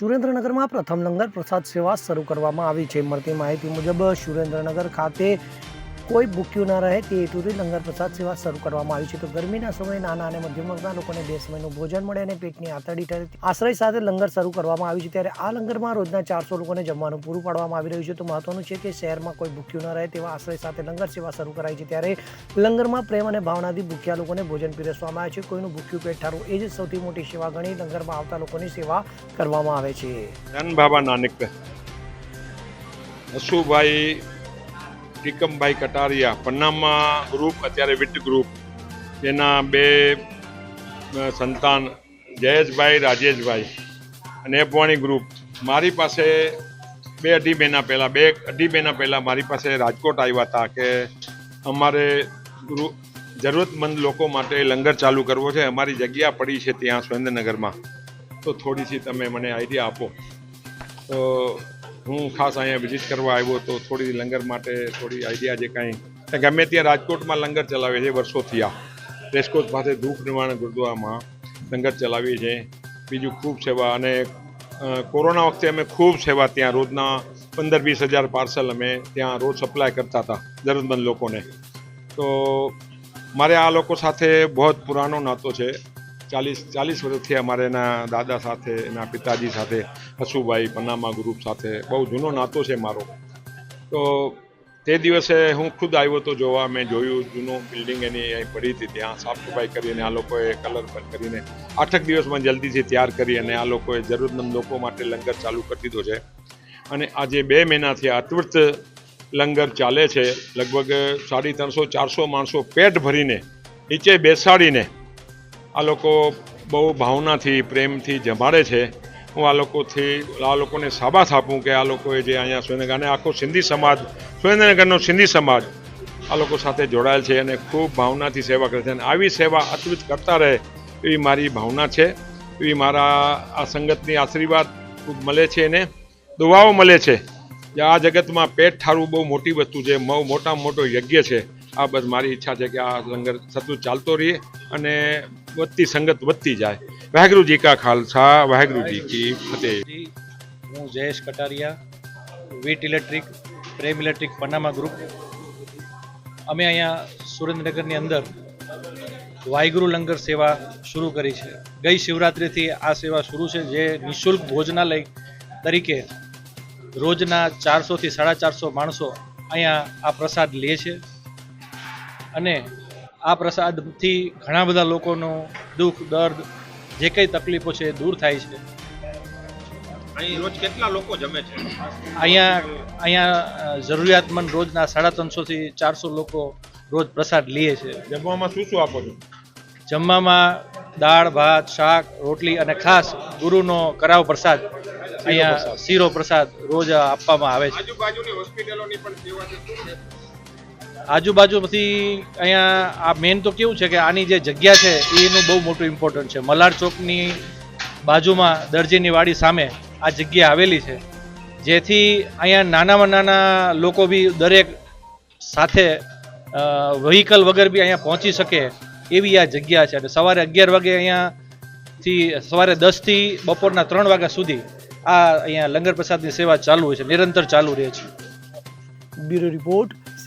સુરેન્દ્રનગરમાં પ્રથમ લંગર પ્રસાદ સેવા શરૂ કરવામાં આવી છે. મળતી માહિતી મુજબ સુરેન્દ્રનગર ખાતે કોઈ ભૂખ્યું ન રહે તે હેતુથી લંગર પ્રસાદ સેવા શરૂ કરવામાં આવી છે. તો ગરમીના સમયે નાના અને મધ્યમ વર્ગના લોકોને બે સમયનું ભોજન મળે અને પેટની આતડી ઠરે. આશ્રય સાથે લંગર શરૂ કરવામાં આવ્યું છે. ત્યારે આ લંગરમાં રોજના ચારસો લોકોને જમવાનું પૂરું પાડવામાં આવી રહ્યું છે. તો મહત્વનું છે કે શહેરમાં કોઈ ભૂખ્યું ન રહે તેવા આશ્રય સાથે લંગર સેવા શરૂ કરાઈ છે. ત્યારે લંગરમાં પ્રેમ અને ભાવનાથી ભૂખ્યા લોકોને ભોજન પીરસવામાં આવે છે. કોઈનું ભૂખ્યું પેટ ઠારવું એ જ સૌથી મોટી સેવા ગણી લંગરમાં આવતા લોકોની સેવા કરવામાં આવે છે. બાબા નાનક હસુભાઈ ટીકમભાઈ કટારિયા, પન્નામાં ગ્રુપ અત્યારે વિટ ગ્રુપ એના બે સંતાન, જયેશભાઈ, રાજેશભાઈ અને એપવાણી ગ્રુપ મારી પાસે બે અઢી મહિના પહેલાં, બે અઢી મહિના પહેલાં મારી પાસે રાજકોટ આવ્યા હતા કે અમારે જરૂરતમંદ લોકો માટે લંગર ચાલુ કરવો છે. અમારી જગ્યા પડી છે ત્યાં સુરેન્દ્રનગરમાં. તો થોડીસી તમે મને આઈડિયા આપો. તો હું ખાસ અહીંયા વિઝિટ કરવા આવ્યો તો થોડી લંગર માટે થોડી આઈડિયા જે કાંઈ. ગમે ત્યાં રાજકોટમાં લંગર ચલાવે છે વર્ષોથી આ. રેસકોટ પાસે ધૂપ નિવારણ ગુરુદ્વારામાં લંગર ચલાવીએ છીએ. બીજું ખૂબ સેવા અને કોરોના વખતે અમે ખૂબ સેવા ત્યાં રોજના પંદર વીસ હજાર પાર્સલ અમે ત્યાં રોજ સપ્લાય કરતા હતા જરૂરમંદ લોકોને. તો મારે આ લોકો સાથે બહુ પુરાનો નાતો છે. ચાલીસ ચાલીસ વર્ષથી અમારે એના દાદા સાથે, એના પિતાજી સાથે, હસુભાઈ, પનામા ગ્રુપ સાથે બહુ જૂનો નાતો છે મારો. તો તે દિવસે હું ખુદ આવ્યો તો જોવા, મેં જોયું જૂનું બિલ્ડિંગ એની અહીં પડી હતી, ત્યાં સાફ સફાઈ કરીને આ લોકોએ કલર પર કરીને આઠક દિવસમાં જલ્દીથી તૈયાર કરી અને આ લોકોએ જરૂરતમંદ લોકો માટે લંગર ચાલુ કરી દીધો છે. અને આજે બે મહિનાથી અતવૃત લંગર ચાલે છે, લગભગ સાડી ત્રણસો, ચારસો માણસો પેટ ભરીને નીચે બેસાડીને આ લોકો બહુ ભાવનાથી, પ્રેમથી જમાડે છે. હું આ લોકોથી, આ લોકોને સાબાસ આપું કે આ લોકોએ જે અહીંયા સુરેન્દ્રનગરને આખો સિંધી સમાજ, સુરેન્દ્રનગરનો સિંધી સમાજ આ લોકો સાથે જોડાયેલ છે અને ખૂબ ભાવનાથી સેવા કરે છે. અને આવી સેવા અતૃત કરતા રહે એવી મારી ભાવના છે. એવી મારા આ સંગતની આશીર્વાદ ખૂબ મળે છે એને. દુવાઓ મળે છે જે આ જગતમાં પેટ ઠારવું બહુ મોટી વસ્તુ છે. બહુ મોટામાં મોટો યજ્ઞ છે. આ બસ મારી ઈચ્છા છે કે આ લંગર સતત ચાલતો રહે અને વધતી સંગત વધતી જાય. વાહેગુરુજી કા ખાલસા વાહેગુરુજી કી ફતેહ. હું Jayesh Kataria, વીટ electric, Prem electric Panama group. અમે અહીંયા સુરેન્દ્રનગરની અંદર વાયગુરુ લંગર સેવા શરૂ કરી છે. ગઈ શિવરાત્રિથી આ સેવા શરૂ છે, જે નિઃશુલ્ક ભોજનાલય તરીકે રોજના ચારસોથી સાડા ચારસો માણસો અહીંયા આ પ્રસાદ લે છે. અને આ પ્રસાદથી ઘણા બધા લોકોનું દુઃખ દર્દ જે કંઈ તકલીફો છે એ દૂર થાય છે. અહીં રોજ કેટલા લોકો જમે છે? અહીંયા અહીંયા જરૂરિયાતમંદ રોજના સાડા ત્રણસોથી ચારસો લોકો રોજ પ્રસાદ લે છે. જમવામાં શું શું આપો છો? જમવામાં દાળ ભાત શાક રોટલી અને ખાસ ગુરુનો કરાવ પ્રસાદ અહીંયા શીરો પ્રસાદ રોજ આપવામાં આવે છે. આજુબાજુની હોસ્પિટલોની પણ સેવા છે પછી અહીંયા આ મેન તો કેવું છે કે આની જે જગ્યા છે, એનું બહુ મોટું ઇમ્પોર્ટન્ટ છે. મલાડ ચોકની બાજુમાં દરજીની વાડી સામે આ જગ્યા આવેલી છે, જેથી અહીંયા નાનામાં નાના લોકો બી દરેક સાથે વ્હીકલ વગર બી અહીંયા પહોંચી શકે એવી આ જગ્યા છે. અને સવારે અગિયાર વાગે અહીંયાથી, સવારે દસથી બપોરના ત્રણ વાગ્યા સુધી આ અહીંયા લંગર પ્રસાદની સેવા ચાલુ હોય છે. નિરંતર ચાલુ રહે છે. Bureau report.